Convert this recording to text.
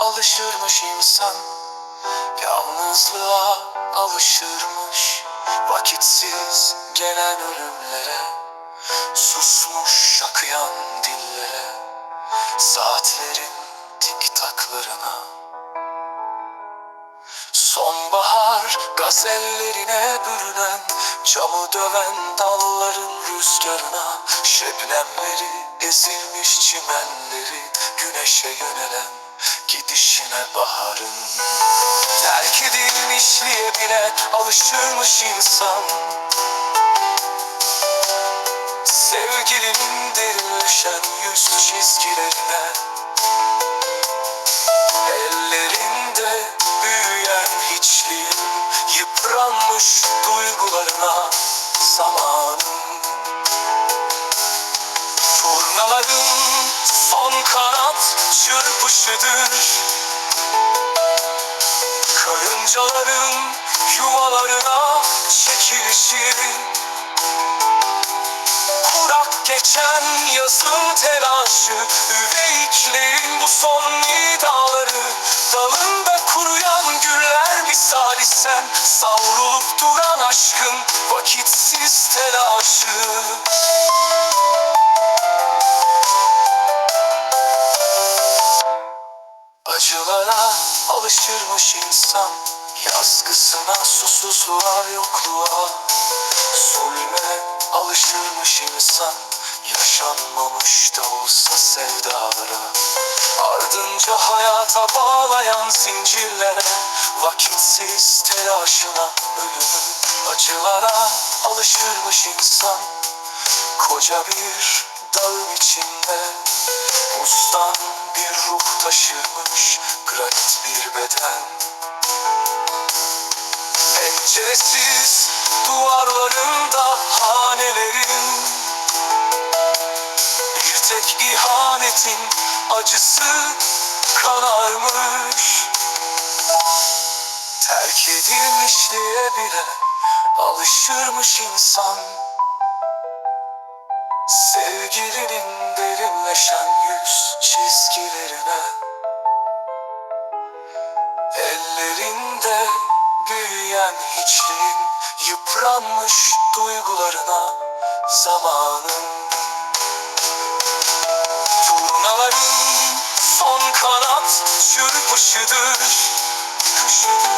alışırmış insan. Yalnızlığa alışırmış. Vakitsiz gelen ölümlere. Susmuş akıyan dillere. Saatlerin tik taklarına Sonbahar gazellerine bürünen Camı döven dalların rüzgarına Şebnemleri ezilmiş çimenleri Güneşe yönelen gidişine baharın. Terk edilmişliğe bile alışırmış insan. Sevgilinin derinleşen yüz çizgilerine Ellerinde büyüyen hiçliğin Yıpranmış duygularına zamanın çırpışıdır Karıncaların yuvalarına çekilişi. Kurak geçen yazın telaşı. Üveyiklerin bu son nidaları. Dalında kuruyan güller misali sen Savrulup duran alışırmış insan Yazgısına, susuzluğa, yokluğa. Zulme alışırmış insan Yaşanmamış da olsa sevdalara. Ardınca hayata bağlayan zincirlere Vakitsiz telaşına ölümün Acılara alışırmış insan Koca bir dağın içinde Buzdan bir ruh taşırmış Granit bir beden. Penceresiz duvarlarında hanelerin Bir tek ihanetin acısı kanarmış. Terk edilmişliğe bile alışırmış insan. Sevgilinin derinleşen çizgilerine Ellerinde büyüyen hiçliğin Yıpranmış duygularına zamanın. Turnaların son kanat çırpışıdır